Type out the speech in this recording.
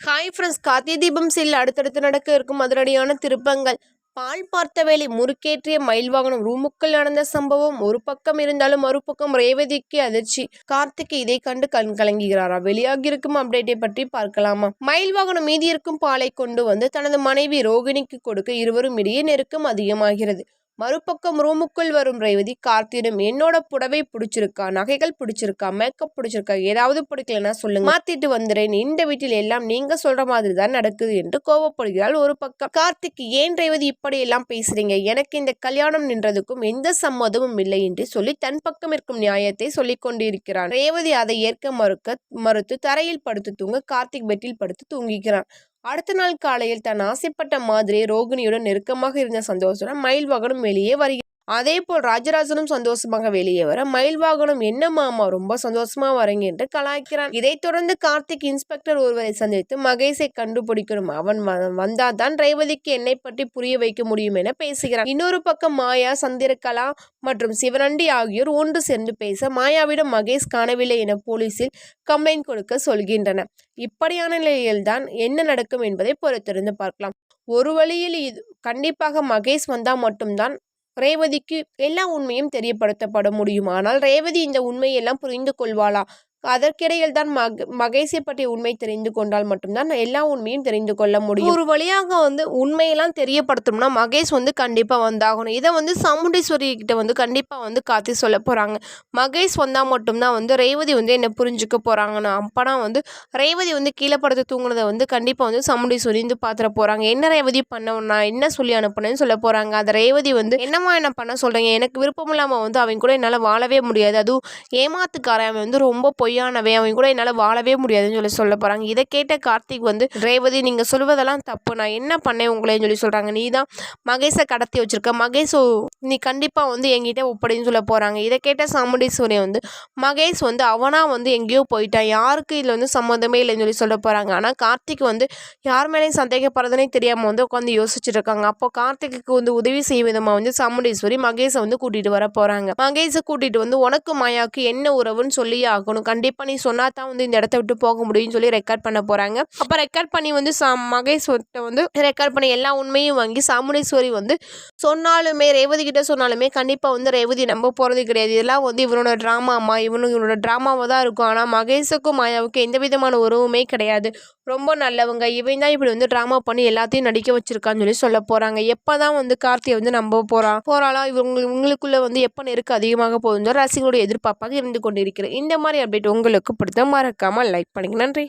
Hi friends Karthigai Deepam செல்ல அடுத்தடுத்து நடக்க இருக்கும் அதிரடியான திருப்பங்கள். பால் பார்த்த வேலை முறுக்கேற்றிய மயில் வாகனம் ரூமுக்குள் நடந்த சம்பவம் ஒரு பக்கம் இருந்தாலும் மறுபக்கம் ரேவதிக்கு அதிர்ச்சி. கார்த்திக் இதை கண்டு கண் கலங்குகிறாரா? வெளியாகியிருக்கும் அப்டேட்டை பற்றி பார்க்கலாமா? மயில் வாகனம் மீதி இருக்கும் பாலை கொண்டு வந்து தனது மனைவி ரோகிணிக்கு கொடுக்க இருவரும் இடையே நெருக்கம் அதிகமாகிறது. மறுபக்கம் ரூமுக்குள் வரும் ரேவதி கார்த்தியிடம் என்னோட புடவை பிடிச்சிருக்கா? நகைகள் பிடிச்சிருக்கா? மேக்கப் பிடிச்சிருக்கா? ஏதாவது பிடிக்கலன்னா சொல்லுங்க. மாத்திட்டு வந்துறேன். இந்த வீட்டில் எல்லாம் நீங்க சொல்ற மாதிரி தான் நடக்குது என்று கோவப்படுகிறாள் ஒரு பக்கம். கார்த்திக் ஏன் ரேவதி இப்படி எல்லாம் பேசுறீங்க? எனக்கு இந்த கல்யாணம் நின்றதுக்கும் எந்த சம்மதமும் இல்லை என்று சொல்லி தன் பக்கம் இருக்கும் நியாயத்தை சொல்லிக் கொண்டிருக்கிறான். ரேவதி அதை ஏற்க மறுக்க மறுத்து தரையில் படுத்து தூங்க கார்த்திக் பெட்டில் படுத்து தூங்குகிறான். அடுத்த நாள் காலையில் தான் ஆசைப்பட்ட மாதிரி ரோகிணியுடன் நெருக்கமாக இருந்த சந்தோஷம் மயில் வாகனம் வெளியே வருகிறது அதே போல் ராஜராஜனும் சந்தோஷமாக வெளியே வர மயில் வாகனம் என்ன மாமா ரொம்ப சந்தோஷமா வரீங்க என்று கலாய்க்கிறான். இதைத் தொடர்ந்து கார்த்திக் இன்ஸ்பெக்டர் ஒருவரை சந்தித்து மகேஷை கண்டுபிடிக்கணும். அவன் வந்தாதான் ரேவதிக்கு என்னை பற்றி புரிய வைக்க முடியும் என பேசுகிறான். இன்னொரு பக்கம் மாயா சந்திரகலா மற்றும் சிவனண்டி ஆகியோர் ஒன்று சேர்ந்து பேச மாயாவிடம் மகேஷ் காணவில்லை என போலீசில் கம்ப்ளைண்ட் கொடுக்க சொல்கின்றன. இப்படியான நிலையில்தான் என்ன நடக்கும் என்பதை பொறுத்திருந்து பார்க்கலாம். ஒரு வழியில் இது கண்டிப்பாக மகேஷ் வந்தால் மட்டும்தான் ரேவதிக்கு எல்லா உண்மையும் தெரியப்படுத்தப்பட முடியும். ஆனால் ரேவதி இந்த உண்மையெல்லாம் புரிந்து கொள்வாளா? அதற்கிடையில் தான் மக மகேஷை பற்றிய உண்மை தெரிந்து கொண்டால் மட்டும்தான் எல்லா உண்மையும் தெரிந்து கொள்ள முடியும். ஒரு வழியாக வந்து உண்மையெல்லாம் தெரியப்படுத்தணும்னா மகேஷ் வந்து கண்டிப்பாக வந்தாகணும். இதை வந்து சாமுண்டீஸ்வரி கிட்ட வந்து கண்டிப்பாக வந்து காத்தி சொல்ல போகிறாங்க மகேஷ் வந்தால் மட்டும்தான் வந்து ரேவதி வந்து என்னை புரிஞ்சுக்க போகிறாங்கன்னு அப்போனா வந்து ரேவதி வந்து கீழே படுத்து தூங்குனதை வந்து கண்டிப்பாக வந்து சாமுண்டீஸ்வரி வந்து பார்த்துட போகிறாங்க என்ன ரேவதி பண்ண நான் என்ன சொல்லி அனுப்புனேன்னு சொல்ல போகிறாங்க அதை ரேவதி வந்து என்னம்மா என்ன பண்ண சொல்கிறீங்க எனக்கு விருப்பம் இல்லாமல் வந்து அவங்க கூட என்னால் வாழவே முடியாது. அதுவும் ஏமாத்துக்காரன். அவன் வந்து ரொம்ப பொய் பொய்யானவன் அவன் கூட என்னால் வாழவே முடியாதுன்னு சொல்லி சொல்ல போகிறாங்க இதை கேட்ட கார்த்திக் வந்து ரேவதி நீங்கள் சொல்வதெல்லாம் தப்பு. நான் என்ன பண்ணேன் உங்களேன்னு சொல்லி சொல்கிறாங்க நீ தான் மகேஷை கடத்தி வச்சுருக்க. மகேஷ் நீ கண்டிப்பாக வந்து எங்கிட்ட ஒப்படைன்னு சொல்ல போகிறாங்க இதை கேட்ட சாமுண்டீஸ்வரி வந்து மகேஷ் வந்து அவனாக வந்து எங்கேயோ போயிட்டான். யாருக்கு இதில் வந்து சம்மந்தமே இல்லைன்னு சொல்லி சொல்ல போகிறாங்க ஆனால் கார்த்திக் வந்து யார் மேலேயும் சந்தேகப்படுறதுனே தெரியாமல் வந்து உட்காந்து யோசிச்சுட்டு இருக்காங்க. அப்போ கார்த்திக்கு வந்து உதவி செய்யும் விதமாக வந்து சாமுண்டீஸ்வரி மகேஷை வந்து கூட்டிகிட்டு வர போகிறாங்க மகேஷை கூட்டிகிட்டு வந்து உனக்கு மாயாவுக்கு என்ன உறவுன்னு சொல்லியே ஆகணும். கண்டிப்பாக கண்டிப்பாக நீ சொன்னா தான் வந்து இந்த இடத்த விட்டு போக முடியும்னு சொல்லி ரெக்கார்ட் பண்ண போகிறாங்க அப்போ ரெக்கார்ட் பண்ணி வந்து சா மகேஸ்வர்கிட்ட வந்து ரெக்கார்ட் பண்ணி எல்லா உண்மையும் வாங்கி சாமுண்டேஸ்வரி வந்து சொன்னாலுமே ரேவதி கிட்ட சொன்னாலுமே கண்டிப்பாக வந்து ரேவதி நம்ப போகிறது கிடையாது. இதெல்லாம் வந்து இவனோட ட்ராமாமா இவனு இவனோட ட்ராமாவாக தான் இருக்கும். ஆனால் மகேஷுக்கும் மாயாவுக்கும் எந்த விதமான உறவுமே கிடையாது. ரொம்ப நல்லவங்க. இவன் தான் இப்படி வந்து ட்ராமா பண்ணி எல்லாத்தையும் நடிக்க வச்சிருக்கான்னு சொல்லி சொல்ல போகிறாங்க எப்போ தான் வந்து கார்த்தியை வந்து நம்ப போகிறான் போகிறாளா இவங்க இவங்களுக்குள்ள வந்து எப்போ நெருக்கு அதிகமாக போகுதுன்னு ரசிகர்களுடைய எதிர்பார்ப்பாக இருந்து கொண்டிருக்கிறேன் இந்த மாதிரி அப்டேட் உங்களுக்கு பிடித்த மறக்காமல் லைக் பண்ணுங்க. நன்றி.